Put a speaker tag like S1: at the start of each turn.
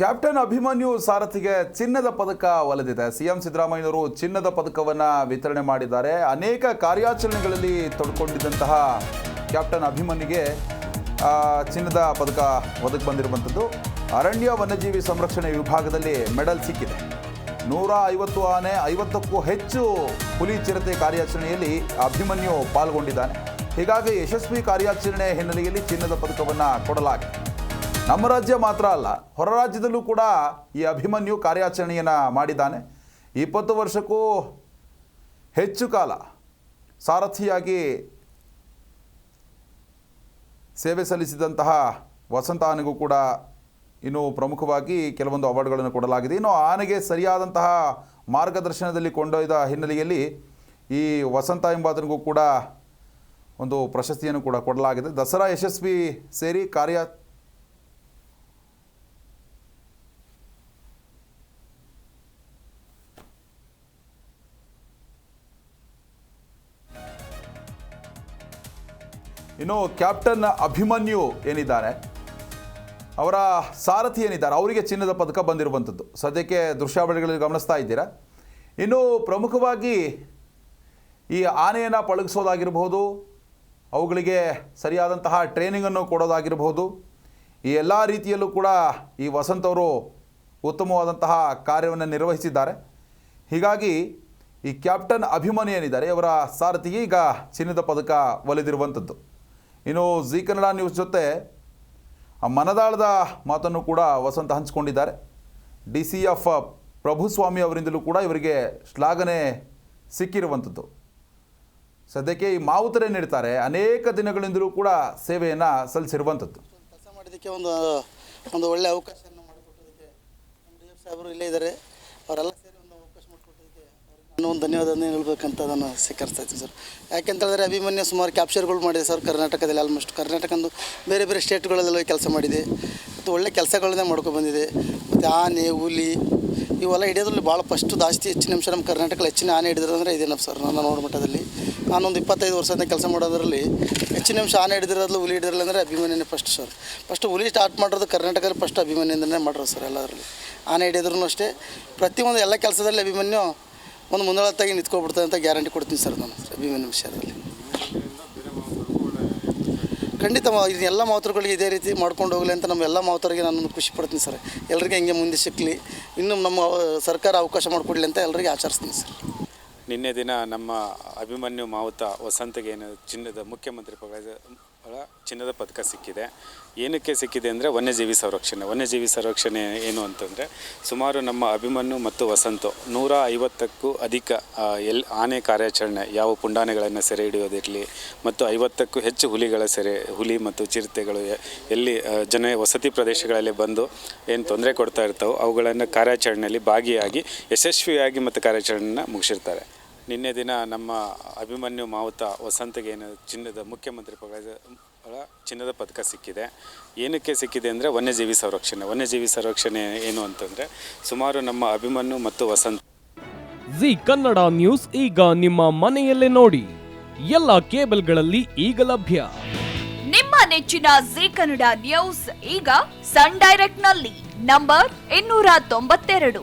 S1: Captain Abhimanyu ಸಾರಥಿಗೆ ಚಿನ್ನದ ಪದಕ ಒಲಿದಿದೆ. CM ಸಿದ್ದರಾಮಯ್ಯನವರು ಚಿನ್ನದ ಪದಕವನ್ನು ವಿತರಣೆ ಮಾಡಿದ್ದಾರೆ. ಅನೇಕ ಕಾರ್ಯಾಚರಣೆಗಳಲ್ಲಿ ತೊಡ್ಕೊಂಡಿದ್ದಂತಹ ಕ್ಯಾಪ್ಟನ್ ಅಭಿಮನ್ಯುಗೆ ಚಿನ್ನದ ಪದಕ ಒದಗಿ ಬಂದಿರುವಂಥದ್ದು. ಅರಣ್ಯ ವನ್ಯಜೀವಿ ಸಂರಕ್ಷಣೆ ವಿಭಾಗದಲ್ಲಿ ಮೆಡಲ್ ಸಿಕ್ಕಿದೆ. ನೂರ ಐವತ್ತು ಆನೆ, ಐವತ್ತಕ್ಕೂ ಹೆಚ್ಚು ಹುಲಿ ಚಿರತೆ ಕಾರ್ಯಾಚರಣೆಯಲ್ಲಿ ಅಭಿಮನ್ಯು ಪಾಲ್ಗೊಂಡಿದ್ದಾನೆ. ಹೀಗಾಗಿ ಯಶಸ್ವಿ ಕಾರ್ಯಾಚರಣೆ ಹಿನ್ನೆಲೆಯಲ್ಲಿ ಚಿನ್ನದ ಪದಕವನ್ನು ಕೊಡಲಾಗಿದೆ. ನಮ್ಮ ರಾಜ್ಯ ಮಾತ್ರ ಅಲ್ಲ, ಹೊರ ರಾಜ್ಯದಲ್ಲೂ ಕೂಡ ಈ ಅಭಿಮನ್ಯು ಕಾರ್ಯಾಚರಣೆಯನ್ನು ಮಾಡಿದ್ದಾನೆ. ಇಪ್ಪತ್ತು ವರ್ಷಕ್ಕೂ ಹೆಚ್ಚು ಕಾಲ ಸಾರಥಿಯಾಗಿ ಸೇವೆ ಸಲ್ಲಿಸಿದಂತಹ ವಸಂತ ಆನೆಗೂ ಕೂಡ ಇನ್ನು ಪ್ರಮುಖವಾಗಿ ಕೆಲವೊಂದು ಅವಾರ್ಡ್ಗಳನ್ನು ಕೊಡಲಾಗಿದೆ. ಇನ್ನು ಆನೆಗೆ ಸರಿಯಾದಂತಹ ಮಾರ್ಗದರ್ಶನದಲ್ಲಿ ಕೊಂಡೊಯ್ದ ಹಿನ್ನೆಲೆಯಲ್ಲಿ ಈ ವಸಂತ ಎಂಬಾತನಿಗೂ ಕೂಡ ಒಂದು ಪ್ರಶಸ್ತಿಯನ್ನು ಕೂಡ ಕೊಡಲಾಗಿದೆ. ದಸರಾ ಯಶಸ್ವಿ ಸೇರಿ ಕಾರ್ಯ ಇನ್ನು ಕ್ಯಾಪ್ಟನ್ ಅಭಿಮನ್ಯು ಏನಿದ್ದಾರೆ? ಅವರ ಸಾರಥಿ ಏನಿದ್ದಾರೆ? ಅವರಿಗೆ ಚಿನ್ನದ ಪದಕ ಬಂದಿರುವಂಥದ್ದು. ಸದ್ಯಕ್ಕೆ ದೃಶ್ಯಾವಳಿಗಳಲ್ಲಿ ಗಮನಿಸ್ತಾ ಇದ್ದೀರಾ? ಇನ್ನು ಪ್ರಮುಖವಾಗಿ ಈ ಆನೆಯನ್ನು ಪಳಗಿಸೋದಾಗಿರ್ಬೋದು ಅವುಗಳಿಗೆ ಸರಿಯಾದಂತಹ ಟ್ರೈನಿಂಗನ್ನು ಕೊಡೋದಾಗಿರ್ಬೋದು ಈ ಎಲ್ಲ ರೀತಿಯಲ್ಲೂ ಕೂಡ ಈ ವಸಂತ್ ಅವರು ಉತ್ತಮವಾದಂತಹ ಕಾರ್ಯವನ್ನು ನಿರ್ವಹಿಸಿದ್ದಾರೆ. ಹೀಗಾಗಿ ಈ ಕ್ಯಾಪ್ಟನ್ ಅಭಿಮಾನಿ ಏನಿದ್ದಾರೆ? ಅವರ ಸಾರಥಿಗೆ ಈಗ ಚಿನ್ನದ ಪದಕ ಒಲಿದಿರುವಂಥದ್ದು. ಇನ್ನು ಜಿ ಕನ್ನಡ ನ್ಯೂಸ್ ಜೊತೆ ಮನದಾಳದ ಮಾತನ್ನು ಕೂಡ ವಸಂತ ಹಂಚಿಕೊಂಡಿದ್ದಾರೆ. ಡಿ ಸಿ ಎಫ್ ಪ್ರಭುಸ್ವಾಮಿ ಅವರಿಂದಲೂ ಕೂಡ ಇವರಿಗೆ ಶ್ಲಾಘನೆ ಸಿಕ್ಕಿರುವಂಥದ್ದು. ಸದ್ಯಕ್ಕೆ ಈ ಮಾವುತರೇ ನೀಡ್ತಾರೆ. ಅನೇಕ ದಿನಗಳಿಂದಲೂ ಕೂಡ ಸೇವೆಯನ್ನು ಸಲ್ಲಿಸಿರುವಂಥದ್ದು.
S2: ಕೆಲಸ ಮಾಡಿದ್ದಕ್ಕೆ ಒಂದು ಒಂದು ಒಳ್ಳೆ ಅವಕಾಶವನ್ನು ಮಾಡಿಕೊಟ್ಟೋದಕ್ಕೆ ಸಾಹೇಬರು ಇಲ್ಲೇ ಇದ್ದಾರೆ. ಅವರೆಲ್ಲ ಸೇರಿ ಒಂದು ಅವಕಾಶ ಮಾಡಿಕೊಟ್ಟೋದಕ್ಕೆ ಅವ್ರಿಗೆ ನಾನು ಒಂದು ಧನ್ಯವಾದ ಹೇಳ್ಬೇಕಂತ ಅದನ್ನು ಸ್ವೀಕರಿಸ್ತಾ ಇದ್ದೀನಿ ಸರ್. ಯಾಕೆಂತ ಹೇಳಿದ್ರೆ ಅಭಿಮನ್ಯು ಸುಮಾರು ಕ್ಯಾಪ್ಚರ್ಗಳು ಮಾಡಿದೆ ಸರ್ ಕರ್ನಾಟಕದಲ್ಲಿ ಆಲ್ಮೋಸ್ಟ್ ಕರ್ನಾಟಕಂದು ಬೇರೆ ಬೇರೆ ಸ್ಟೇಟ್ಗಳಲ್ಲೆಲ್ಲ ಕೆಲಸ ಮಾಡಿದೆ. ಮತ್ತು ಒಳ್ಳೆ ಕೆಲಸಗಳನ್ನೇ ಮಾಡ್ಕೊಂಡು ಬಂದಿದೆ. ಮತ್ತು ಆನೆ, ಹುಲಿ ಇವೆಲ್ಲ ಹಿಡಿಯೋದ್ರಲ್ಲಿ ಭಾಳ ಫಸ್ಟು ಜಾಸ್ತಿ ಹೆಚ್ಚಿನ ಅಂಶ ನಮ್ಮ ಕರ್ನಾಟಕದಲ್ಲಿ ಹೆಚ್ಚಿನ ಆನೆ ಹಿಡಿದ್ರು ಅಂದರೆ ಇದೇ ನಮ್ಮ ಸರ್ ನಾನು ನೋಡ ಮಟ್ಟದಲ್ಲಿ. ನಾನೊಂದು ಇಪ್ಪತ್ತೈದು ವರ್ಷದಿಂದ ಕೆಲಸ ಮಾಡೋದ್ರಲ್ಲಿ ಹೆಚ್ಚಿನ ಅಂಶ ಆನೆ ಹಿಡಿದಿರೋದ್ಲು ಹುಲಿ ಹಿಡಿದಿರಲ್ಲ ಅಂದರೆ ಅಭಿಮನ್ಯನೇ ಫಸ್ಟ್ ಸರ್ ಫಸ್ಟ್ ಹುಲಿ ಸ್ಟಾರ್ಟ್ ಮಾಡೋದು ಕರ್ನಾಟಕದಲ್ಲಿ ಫಸ್ಟ್ ಅಭಿಮಾನಿಯಿಂದನೇ ಮಾಡೋರು ಸರ್ ಎಲ್ಲದರಲ್ಲಿ. ಆನೆ ಹಿಡಿದ್ರು ಅಷ್ಟೇ. ಪ್ರತಿಯೊಂದು ಎಲ್ಲ ಕೆಲಸದಲ್ಲಿ ಅಭಿಮನ್ಯು ಒಂದು ಮುಂದಾಳತ್ತಾಗಿ ನಿಂತ್ಕೊಬಿಡ್ತದೆ ಅಂತ ಗ್ಯಾರಂಟಿ ಕೊಡ್ತೀನಿ ಸರ್ ನಾನು ಅಭಿಮಾನ ವಿಷಯದಲ್ಲಿ. ಖಂಡಿತ ಎಲ್ಲ ಮಾತುಗಳಿಗೆ ಇದೇ ರೀತಿ ಮಾಡ್ಕೊಂಡು ಹೋಗಲಿ ಅಂತ ನಮ್ಮ ಎಲ್ಲ ಮಾತುಗಳಿಗೆ ನಾನು ಖುಷಿ ಪಡ್ತೀನಿ ಸರ್. ಎಲ್ರಿಗೆ ಹಿಂಗೆ ಮುಂದೆ ಸಿಕ್ಕಲಿ ಇನ್ನು ನಮ್ಮ ಸರ್ಕಾರ ಅವಕಾಶ ಮಾಡಿಕೊಡ್ಲಿ ಅಂತ ಎಲ್ಲರಿಗೆ ಆಚರಿಸ್ತೀನಿ ಸರ್.
S3: ನಿನ್ನೆ ದಿನ ನಮ್ಮ ಅಭಿಮನ್ಯು ಮಾವುತ ವಸಂತಗೆ ಏನು ಚಿನ್ನದ ಮುಖ್ಯಮಂತ್ರಿ ಚಿನ್ನದ ಪದಕ ಸಿಕ್ಕಿದೆ. ಏನಕ್ಕೆ ಸಿಕ್ಕಿದೆ ಅಂದರೆ ವನ್ಯಜೀವಿ ಸಂರಕ್ಷಣೆ. ವನ್ಯಜೀವಿ ಸಂರಕ್ಷಣೆ ಏನು ಅಂತಂದರೆ ಸುಮಾರು ನಮ್ಮ ಅಭಿಮನ್ಯು ಮತ್ತು ವಸಂತ ನೂರ ಐವತ್ತಕ್ಕೂ ಅಧಿಕ ಎಲ್, ಆನೆ ಕಾರ್ಯಾಚರಣೆ, ಯಾವ ಪುಂಡಾನೆಗಳನ್ನು ಸೆರೆ ಹಿಡಿಯೋದಿರಲಿ ಮತ್ತು ಐವತ್ತಕ್ಕೂ ಹೆಚ್ಚು ಹುಲಿಗಳ ಸೆರೆ, ಹುಲಿ ಮತ್ತು ಚಿರತೆಗಳು ಎಲ್ಲಿ ಜನ ವಸತಿ ಪ್ರದೇಶಗಳಲ್ಲಿ ಬಂದು ಏನು ತೊಂದರೆ ಕೊಡ್ತಾ ಇರ್ತಾವೋ ಅವುಗಳನ್ನು ಕಾರ್ಯಾಚರಣೆಯಲ್ಲಿ ಭಾಗಿಯಾಗಿ ಯಶಸ್ವಿಯಾಗಿ ಮತ್ತು ಕಾರ್ಯಾಚರಣೆಯನ್ನು ಮುಗಿಸಿರ್ತಾರೆ. ನಿನ್ನೆ ದಿನ ನಮ್ಮ ಅಭಿಮನ್ಯು ಮಾವುತ ವಸಂತಗೆ ಏನು ಚಿನ್ನದ ಮುಖ್ಯಮಂತ್ರಿ ಪದ ಚಿನ್ನದ ಪದಕ ಸಿಕ್ಕಿದೆ. ಏನಕ್ಕೆ ಸಿಕ್ಕಿದೆ ಅಂದರೆ ವನ್ಯಜೀವಿ ಸಂರಕ್ಷಣೆ. ವನ್ಯಜೀವಿ ಸಂರಕ್ಷಣೆ ಏನು ಅಂತಂದರೆ ಸುಮಾರು ನಮ್ಮ ಅಭಿಮನ್ಯು ಮತ್ತು ವಸಂತ
S4: ಜಿ ಕನ್ನಡ ನ್ಯೂಸ್ ಈಗ ನಿಮ್ಮ ಮನೆಯಲ್ಲೇ ನೋಡಿ. ಎಲ್ಲ ಕೇಬಲ್ಗಳಲ್ಲಿ ಈಗ ಲಭ್ಯ.
S5: ನಿಮ್ಮ ನೆಚ್ಚಿನ ಜಿ ಕನ್ನಡ ನ್ಯೂಸ್ ಈಗ ಸನ್ ಡೈರೆಕ್ಟ್ನಲ್ಲಿ. ನಂಬರ್ ಇನ್ನೂರ ತೊಂಬತ್ತೆರಡು.